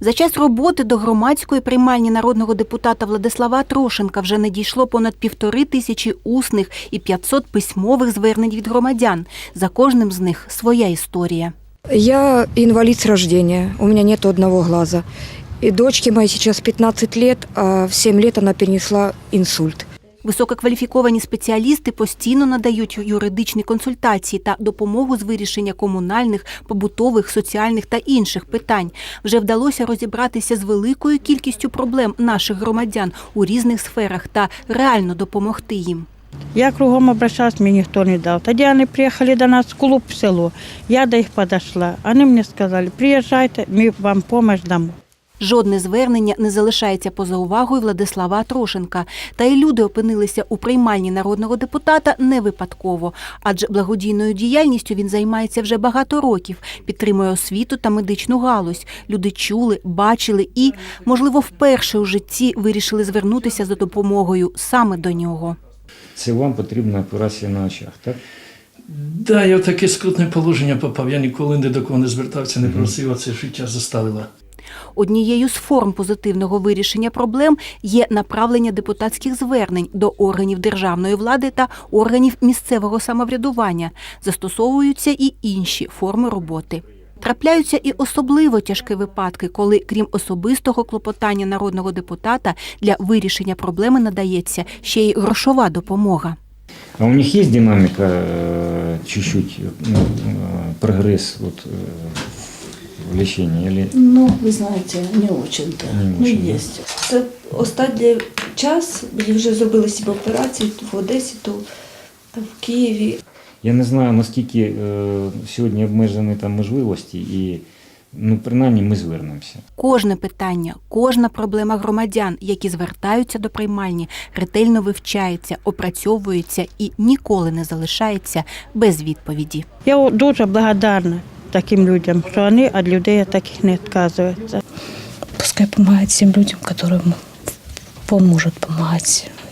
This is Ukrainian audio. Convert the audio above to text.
За час роботи до громадської приймальні народного депутата Владислава Трошенка вже надійшло понад півтори тисячі усних і 500 письмових звернень від громадян. За кожним з них своя історія. Я инвалид с рождения, у меня нет одного глаза. И дочке моей сейчас 15 лет, а в 7 лет она перенесла инсульт. Висококваліфіковані спеціалісти постійно надають юридичні консультації та допомогу з вирішення комунальних, побутових, соціальних та інших питань. Вже вдалося розібратися з великою кількістю проблем наших громадян у різних сферах та реально допомогти їм. Я кругом обращалась, мне никто не дал. Тогда они приехали до нас в клуб в село. Я до их подошла. Они мне сказали, приезжайте, мы вам помощь дамо. Жодне звернення не залишається поза увагою Владислава Трошенка. Та й люди опинилися у приймальні народного депутата не випадково, адже благодійною діяльністю він займається вже багато років, підтримує освіту та медичну галузь. Люди чули, бачили і, можливо, вперше у житті вирішили звернутися за допомогою саме до нього. Це вам потрібна операція на очах, так? Да, я в таке скрутне положення попав. Я ніколи ні до кого не звертався, не просив, а це життя заставило. Однією з форм позитивного вирішення проблем є направлення депутатських звернень до органів державної влади та органів місцевого самоврядування. Застосовуються і інші форми роботи. Трапляються і особливо тяжкі випадки, коли, крім особистого клопотання народного депутата, для вирішення проблеми надається ще й грошова допомога. А у них є динаміка э, чуть-чуть, ну, э, лечении? Или... Ну, ви знаєте, не очень-то. Не ну, очень, да. є. Це останній час, мені вже зробили себе операції в Одесі, то в Києві. Я не знаю, наскільки е, сьогодні обмежені там можливості, і ну, принаймні ми звернемося. Кожне питання, кожна проблема громадян, які звертаються до приймальні, ретельно вивчається, опрацьовується і ніколи не залишається без відповіді. Я дуже благодарна таким людям, що вони від людей таких не відказуються. Пускай допомагають всім людям, яким поможуть помогать